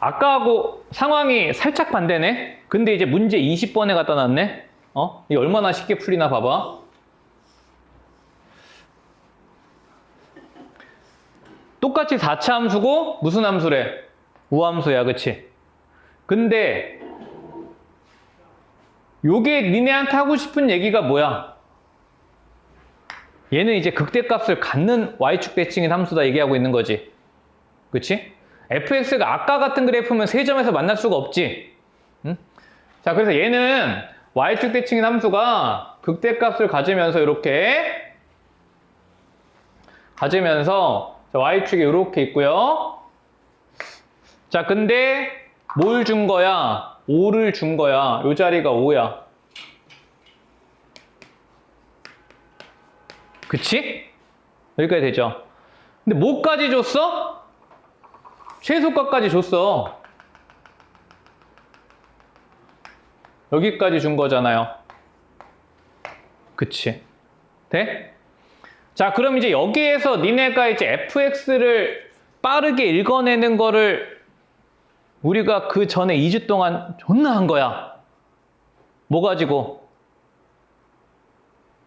아까하고 상황이 살짝 반대네? 근데 이제 문제 20번에 갖다 놨네? 어? 이게 얼마나 쉽게 풀리나 봐봐. 똑같이 4차 함수고 무슨 함수래? 우함수야, 그치? 근데 요게 니네한테 하고 싶은 얘기가 뭐야? 얘는 이제 극대값을 갖는 y축 대칭인 함수다 얘기하고 있는 거지. 그치? Fx가 아까 같은 그래프면 세 점에서 만날 수가 없지. 응? 자, 그래서 얘는 y축 대칭인 함수가 극대값을 가지면서 이렇게 가지면서 자, y축이 이렇게 있고요. 자, 근데 뭘 준 거야? 5를 준 거야. 요 자리가 5야. 그치? 여기까지 되죠? 근데 뭐까지 줬어? 최소값까지 줬어. 여기까지 준 거잖아요. 그치? 돼? 자, 그럼 이제 여기에서 니네가 이제 fx를 빠르게 읽어내는 거를 우리가 그 전에 2주 동안 존나 한 거야. 뭐 가지고?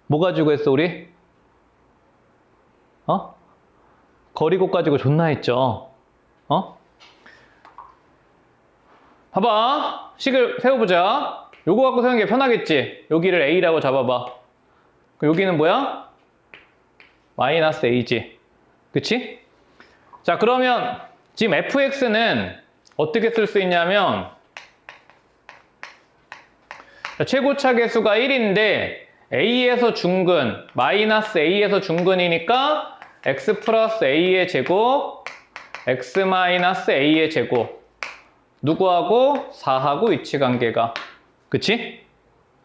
뭐 가지고 했어, 우리? 어? 거리곱 가지고 존나 했죠. 어? 봐봐. 식을 세워보자. 요거 갖고 세우는 게 편하겠지? 여기를 A라고 잡아봐. 여기는 뭐야? 마이너스 A지. 그치? 자, 그러면 지금 fx는 어떻게 쓸 수 있냐면 자, 최고차 계수가 1인데 a에서 중근, 마이너스 a에서 중근이니까 x 플러스 a의 제곱, x 마이너스 a의 제곱 누구하고? 4하고 위치관계가 그치?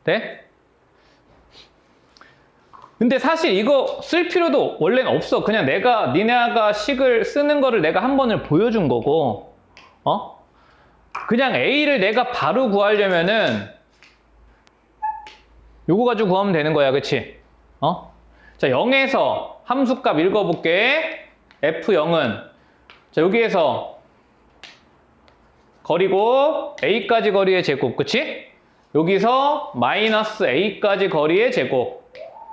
네? 근데 사실 이거 쓸 필요도 원래는 없어. 그냥 내가 니네가 식을 쓰는 거를 내가 한 번을 보여준 거고, 어? 그냥 A를 내가 바로 구하려면은 요거 가지고 구하면 되는 거야, 그치? 어? 자, 0에서 함수값 읽어볼게. F0은 자, 여기에서 거리고 A까지 거리의 제곱, 그치? 여기서 마이너스 A까지 거리의 제곱.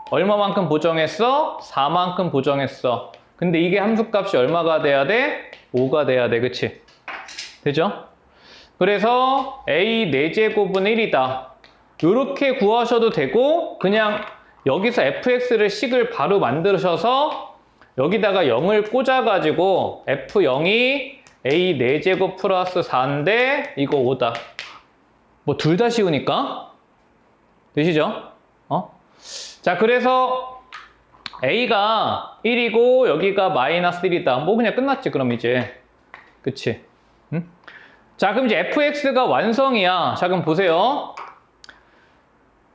얼마만큼 보정했어? 4만큼 보정했어. 근데 이게 함수값이 얼마가 돼야 돼? 5가 돼야 돼. 그치? 되죠? 그래서 A 4제곱은 1이다. 이렇게 구하셔도 되고 그냥 여기서 fx를 식을 바로 만드셔서 여기다가 0을 꽂아가지고 f0이 A 4제곱 플러스 4인데 이거 5다. 뭐 둘 다 쉬우니까. 되시죠? 어? 자, 그래서 A가 1이고 여기가 마이너스 1이다. 뭐 그냥 끝났지, 그럼 이제. 그치? 응? 자, 그럼 이제 fx가 완성이야. 자, 그럼 보세요.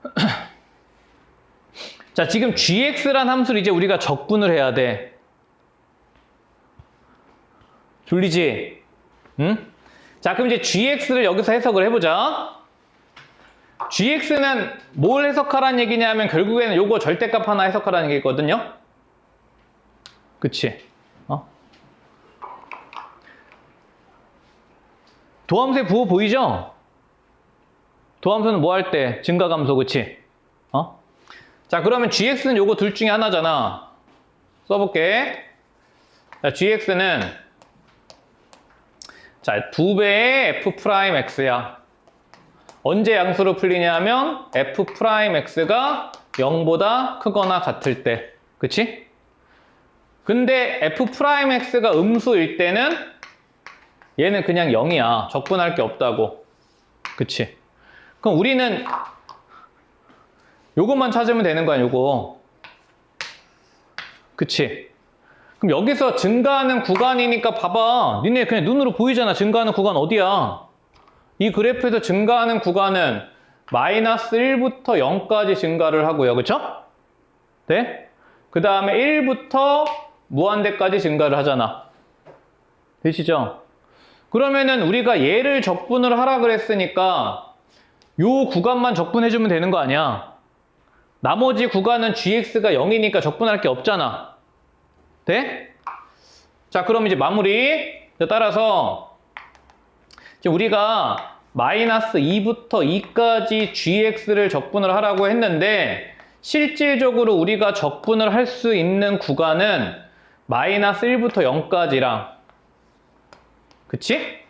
자, 지금 gx란 함수를 이제 우리가 적분을 해야 돼. 졸리지? 응? 자, 그럼 이제 gx를 여기서 해석을 해보자. gx는 뭘 해석하라는 얘기냐면 결국에는 요거 절대값 하나 해석하라는 얘기거든요. 그치? 어? 도함수의 부호 보이죠? 도함수는 뭐 할 때? 증가 감소, 그치? 어? 자, 그러면 gx는 요거 둘 중에 하나잖아. 써볼게. 자, gx는 자, 두 배의 f 프라임 x야. 언제 양수로 풀리냐면 f 프라임 x가 0보다 크거나 같을 때. 그치? 근데 f 프라임 x가 음수일 때는 얘는 그냥 0이야. 적분할 게 없다고. 그치? 그럼 우리는 요것만 찾으면 되는 거야, 요거. 그치? 그럼 여기서 증가하는 구간이니까 봐봐. 니네 그냥 눈으로 보이잖아. 증가하는 구간 어디야? 이 그래프에서 증가하는 구간은 마이너스 1부터 0까지 증가를 하고요. 그쵸? 네? 그 다음에 1부터 무한대까지 증가를 하잖아. 되시죠? 그러면은 우리가 얘를 적분을 하라 그랬으니까 요 구간만 적분해주면 되는 거 아니야? 나머지 구간은 gx가 0이니까 적분할 게 없잖아. 돼? 자, 그럼 이제 마무리. 자, 따라서 지금 우리가 마이너스 2부터 2까지 gx를 적분을 하라고 했는데 실질적으로 우리가 적분을 할 수 있는 구간은 마이너스 1부터 0까지랑 그치?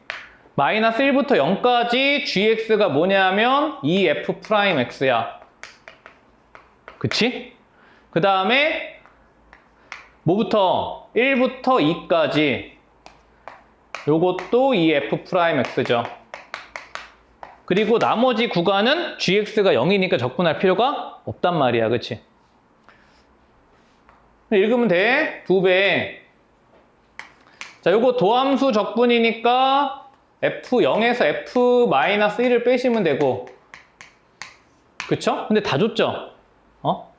마이너스 1부터 0까지 gx가 뭐냐면 2f 프라임 x야. 그치? 그 다음에 뭐부터? 1부터 2까지 요것도 2f 프라임 x죠. 그리고 나머지 구간은 gx가 0이니까 적분할 필요가 없단 말이야. 그치? 읽으면 돼. 두 배. 자, 요거 도함수 적분이니까 f0에서 f-1을 빼시면 되고 그쵸? 근데 다 줬죠? 어?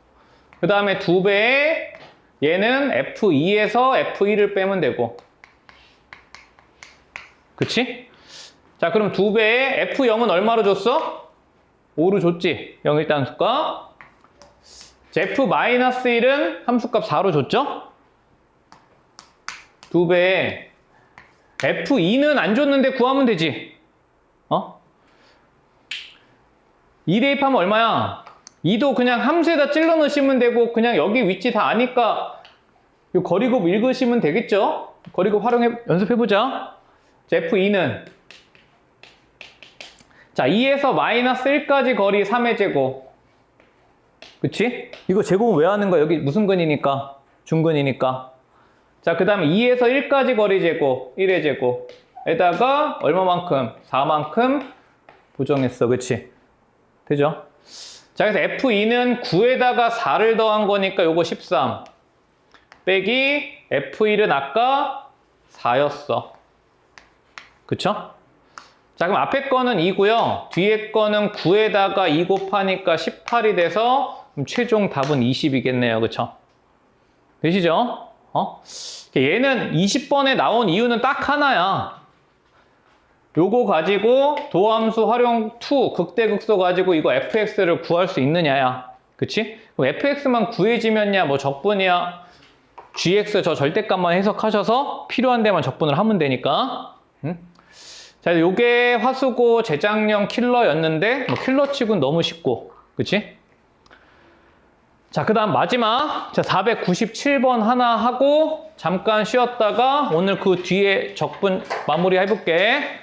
그 다음에 두 배에 얘는 f2에서 f1을 빼면 되고 그치? 자 그럼 두 배에 f0은 얼마로 줬어? 5로 줬지 0일단수가 f-1은 함수값 4로 줬죠? 두 배에 F2는 안 줬는데 구하면 되지. 어? 2 대입하면 얼마야? 2도 그냥 함수에다 찔러 넣으시면 되고 그냥 여기 위치 다 아니까 이 거리곱 읽으시면 되겠죠? 거리곱 활용해 연습해보자. 자, F2는 자 2에서 마이너스 1까지 거리 3의 제곱 그치? 이거 제곱은 왜 하는 거야? 여기 무슨 근이니까? 중근이니까 자, 그 다음에 2에서 1까지 거리 제곱, 1의 제곱에다가 얼마만큼? 4만큼 보정했어. 그치? 되죠? 자, 그래서 F2는 9에다가 4를 더한 거니까 요거 13. 빼기 F1은 아까 4였어. 그쵸? 자, 그럼 앞에 거는 2고요. 뒤에 거는 9에다가 2 곱하니까 18이 돼서 최종 답은 20이겠네요. 그쵸? 되시죠? 어? 얘는 20번에 나온 이유는 딱 하나야. 요거 가지고 도함수 활용 2 극대극소 가지고 이거 fx를 구할 수 있느냐야. 그치? 그럼 fx만 구해지면야 뭐 적분이야. gx 저 절대값만 해석하셔서 필요한 데만 적분을 하면 되니까. 응? 자, 요게 화수고 재작년 킬러였는데 뭐 킬러치곤 너무 쉽고. 그치? 자, 그 다음 마지막. 자, 497번 하나 하고 잠깐 쉬었다가 오늘 그 뒤에 적분 마무리 해볼게.